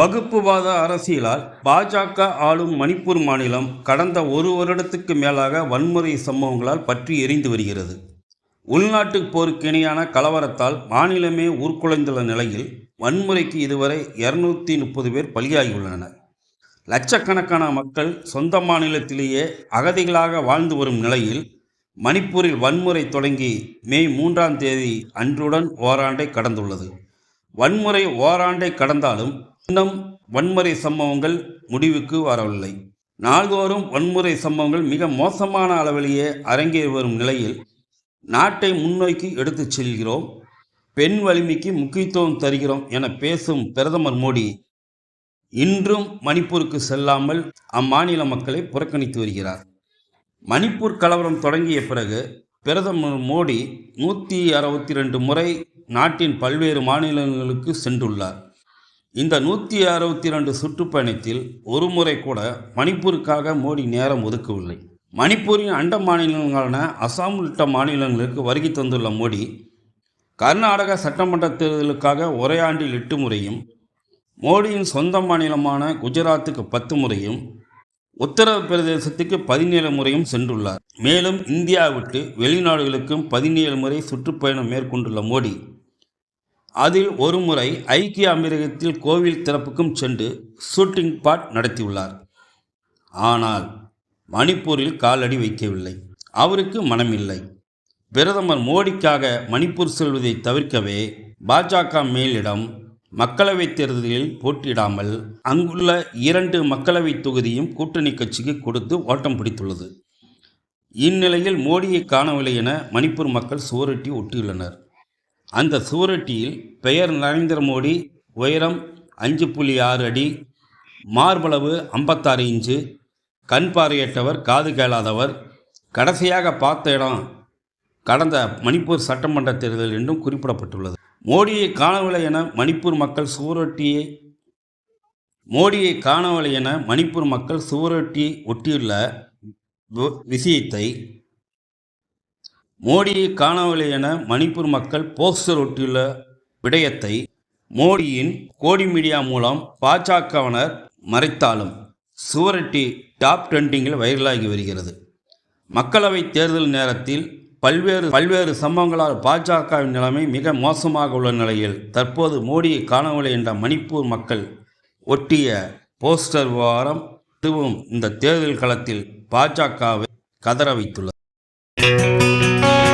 வகுப்புவாத அரசியலால் பாஜக ஆளும் மணிப்பூர் மாநிலம் கடந்த ஒரு வருடத்துக்கு மேலாக வன்முறை சம்பவங்களால் பற்றி எரிந்து வருகிறது. உள்நாட்டு போருக்கு இணையான கலவரத்தால் மாநிலமே உருக்குலைந்துள்ள நிலையில் வன்முறைக்கு இதுவரை இருநூத்தி முப்பது பேர் பலியாகியுள்ளனர். லட்சக்கணக்கான மக்கள் சொந்த மாநிலத்திலேயே அகதிகளாக வாழ்ந்து வரும் நிலையில் மணிப்பூரில் வன்முறை தொடங்கி மே மூன்றாம் தேதி அன்றுடன் ஓராண்டை கடந்துள்ளது. வன்முறை ஓராண்டை கடந்தாலும் இன்னும் வன்முறை சம்பவங்கள் முடிவுக்கு வரவில்லை. நாள்தோறும் வன்முறை சம்பவங்கள் மிக மோசமான அளவிலேயே அரங்கேறி வரும் நிலையில் நாட்டை முன்னோக்கி எடுத்துச் செல்கிறோம். பெண் வலிமைக்கு முக்கியத்துவம் தருகிறோம் என பேசும் பிரதமர் மோடி இன்றும் மணிப்பூருக்கு செல்லாமல் அம்மாநில மக்களை புறக்கணித்து வருகிறார். மணிப்பூர் கலவரம் தொடங்கிய பிறகு பிரதமர் மோடி நூற்றி அறுபத்தி ரெண்டு முறை நாட்டின் பல்வேறு மாநிலங்களுக்கு சென்றுள்ளார். இந்த நூற்றி அறுபத்தி ரெண்டு சுற்றுப்பயணத்தில் ஒரு முறை கூட மணிப்பூருக்காக மோடி நேரம் ஒதுக்கவில்லை. மணிப்பூரின் அண்ட மாநிலங்களான அசாம் உள்ளிட்ட மாநிலங்களுக்கு வருகை தந்துள்ள மோடி கர்நாடக சட்டமன்ற தேர்தலுக்காக ஒரே ஆண்டில் எட்டு முறையும் மோடியின் சொந்த மாநிலமான குஜராத்துக்கு பத்து முறையும் உத்தரப்பிரதேசத்துக்கு பதினேழு முறையும் சென்றுள்ளார். மேலும் இந்தியா விட்டு வெளிநாடுகளுக்கும் பதினேழு முறை சுற்றுப்பயணம் மேற்கொண்டுள்ள மோடி அதில் ஒரு முறை ஐக்கிய அமீரகத்தில் கோவில் திறப்புக்கும் சென்று ஷூட்டிங் பாட் நடத்தியுள்ளார். ஆனால் மணிப்பூரில் காலடி வைக்கவில்லை. அவருக்கு மனமில்லை. பிரதமர் மோடிக்காக மணிப்பூர் செல்வதை தவிர்க்கவே பாஜக மேலிடம் மக்களவைத் தேர்தலில் போட்டியிடாமல் அங்குள்ள இரண்டு மக்களவைத் தொகுதியும் கூட்டணி கட்சிக்கு கொடுத்து ஓட்டம் பிடித்துள்ளது. இந்நிலையில் மோடியை காணவில்லை என மணிப்பூர் மக்கள் சுவரொட்டி ஒட்டியுள்ளனர். அந்த சுவரொட்டியில் பெயர் நரேந்திர மோடி உயரம் அஞ்சு புள்ளி ஆறு அடி மார்பளவு ஐம்பத்தாறு இன்ச்சு கண் பார்வையற்றவர் காது கேளாதவர். கடைசியாக பார்த்த இடம் கடந்த மணிப்பூர் சட்டமன்ற தேர்தல் என்றும் குறிப்பிடப்பட்டுள்ளது. மோடியை காணவில்லை என மணிப்பூர் மக்கள் சுவரொட்டியை மோடியை காணவில்லை என மணிப்பூர் மக்கள் சுவரொட்டி ஒட்டியுள்ள வி- விஷயத்தை மோடியை காணவில்லை என மணிப்பூர் மக்கள் போஸ்டர் ஒட்டியுள்ள விடயத்தை மோடியின் கோடி மீடியா மூலம் பாஜகவினர் மறைத்தாலும் சுவரட்டி டாப் ட்ரெண்டிங்கில் வைரலாகி வருகிறது. மக்களவைத் தேர்தல் நேரத்தில் பல்வேறு பல்வேறு சம்பவங்களால் பாஜகவின் நிலைமை மிக மோசமாக உள்ள நிலையில் தற்போது மோடியை காணவில்லை என்ற மணிப்பூர் மக்கள் ஒட்டிய போஸ்டர் விவகாரம் இதுவும் இந்த தேர்தல் களத்தில் பாஜகவை கதற வைத்துள்ளது. Música